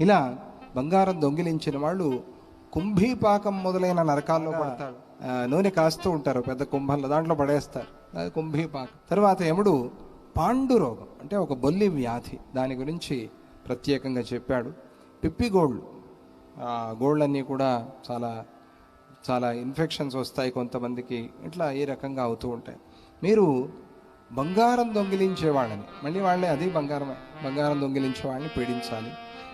ఇలా బంగారం దొంగిలించిన వాళ్ళు కుంభీపాకం మొదలైన నరకాల్లో పడతాడు నూనె కాస్తూ ఉంటారు పెద్ద కుంభంలో దాంట్లో పడేస్తారు. అది కుంభీపాకం. తర్వాత యముడు పాండు రోగం అంటే ఒక బొల్లి వ్యాధి దాని గురించి ప్రత్యేకంగా చెప్పాడు. పిప్పిగోళ్ళు ఆ గోళ్ళన్నీ కూడా చాలా చాలా ఇన్ఫెక్షన్స్ వస్తాయి కొంతమందికి. ఇట్లా ఈ రకంగా అవుతూ ఉంటాయి. మీరు బంగారం దొంగిలించే వాళ్ళని మళ్ళీ వాళ్ళే అది బంగారమే. బంగారం దొంగిలించే వాళ్ళని పీడించాలి.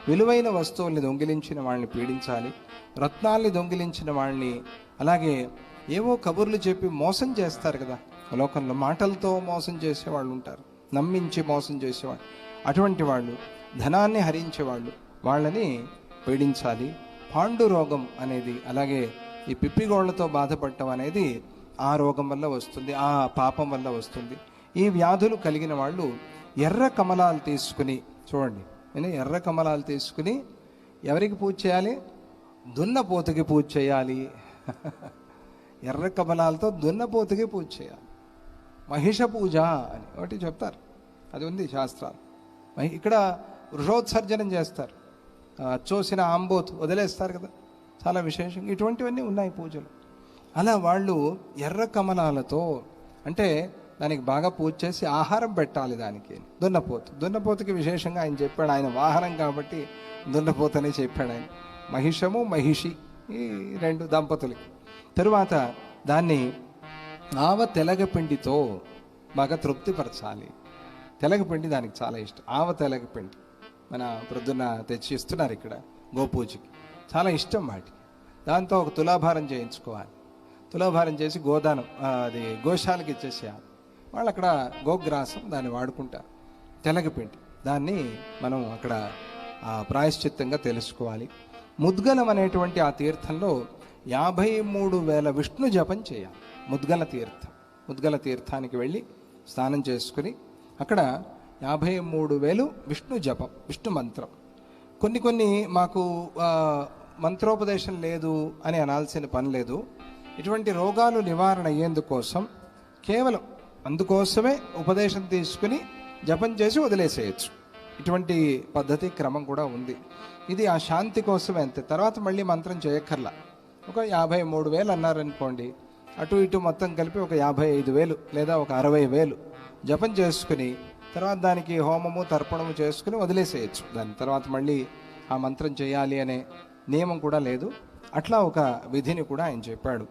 విలువైన వస్తువుల్ని దొంగిలించిన వాళ్ళని పీడించాలి రత్నాల్ని దొంగిలించిన వాళ్ళని అలాగే ఏవో కబుర్లు చెప్పి మోసం చేస్తారు కదా. లోకంలో మాటలతో మోసం చేసే వాళ్ళు ఉంటారు నమ్మించి మోసం చేసేవాళ్ళు అటువంటి వాళ్ళు ధనాన్ని హరించేవాళ్ళు వాళ్ళని పీడించాలి. పాండు రోగం అనేది అలాగే ఈ పిప్పిగోళ్ళతో బాధపడటం అనేది ఆ రోగం వల్ల వస్తుంది ఆ పాపం వల్ల వస్తుంది. ఈ వ్యాధులు కలిగిన వాళ్ళు ఎర్ర కమలాలు తీసుకుని చూడండి. నేను ఎర్ర కమలాలు తీసుకుని ఎవరికి పూజ చేయాలి? దున్నపోతుకి పూజ చేయాలి. ఎర్ర కమలాలతో దున్నపోతుకి పూజ చేయాలి. మహిష పూజ అని ఒకటి చెప్తారు. అది ఉంది శాస్త్రాలు. మహి- ఇక్కడ వృషోత్సర్జనం చేస్తారు. చూసిన ఆంబోత్ వదిలేస్తారు కదా. చాలా విశేషంగా ఇటువంటివన్నీ ఉన్నాయి పూజలు. అలా వాళ్ళు ఎర్ర కమలాలతో అంటే దానికి బాగా పూజ చేసి ఆహారం పెట్టాలి దానికి. దున్నపోతు. దున్నపోతుకి విశేషంగా ఆయన చెప్పాడు ఆయన వాహనం కాబట్టి దున్నపోతనే చెప్పాడు ఆయన. మహిషము మహిషి ఈ రెండు దంపతులకి. తరువాత దాన్ని ఆవ తెలగపిండితో బాగా తృప్తిపరచాలి. తెలగపిండి దానికి చాలా ఇష్టం. ఆవ తెలగపిండి మన ప్రొద్దున తెచ్చి ఇస్తున్నారు ఇక్కడ గోపూజకి. చాలా ఇష్టం వాటికి. దాంతో ఒక తులాభారం చేయించుకోవాలి. తులాభారం చేసి గోదానం అది గోశాలకి ఇచ్చేసేయాలి. వాళ్ళు అక్కడ గోగ్రాసం దాన్ని వాడుకుంటారు. తెలగపిండి. దాన్ని మనం అక్కడ ప్రాయశ్చిత్తంగా తెలుసుకోవాలి. ముద్గలం అనేటువంటి ఆ తీర్థంలో యాభై మూడు వేల విష్ణు జపం చేయాలి. ముద్గల తీర్థం. ముద్గల తీర్థానికి వెళ్ళి స్నానం చేసుకుని అక్కడ యాభై మూడు వేలు విష్ణు జపం విష్ణు మంత్రం. కొన్ని కొన్ని మాకు మంత్రోపదేశం లేదు అని అనాల్సిన పని లేదు. ఇటువంటి రోగాలు నివారణ అయ్యేందుకోసం కేవలం అందుకోసమే ఉపదేశం తీసుకుని జపం చేసి వదిలేసేయచ్చు. ఇటువంటి పద్ధతి క్రమం కూడా ఉంది. ఇది ఆ శాంతి కోసమే అంతే. తర్వాత మళ్ళీ మంత్రం చేయక్కర్లా. ఒక యాభై మూడు వేలు అన్నారనుకోండి అటు ఇటు మొత్తం కలిపి ఒక యాభై ఐదు వేలు లేదా ఒక అరవై వేలు జపం చేసుకుని తర్వాత దానికి హోమము తర్పణము చేసుకుని వదిలేసేయచ్చు. దాని తర్వాత మళ్ళీ ఆ మంత్రం చేయాలి అనే నియమం కూడా లేదు. అట్లా ఒక విధిని కూడా ఆయన చెప్పాడు.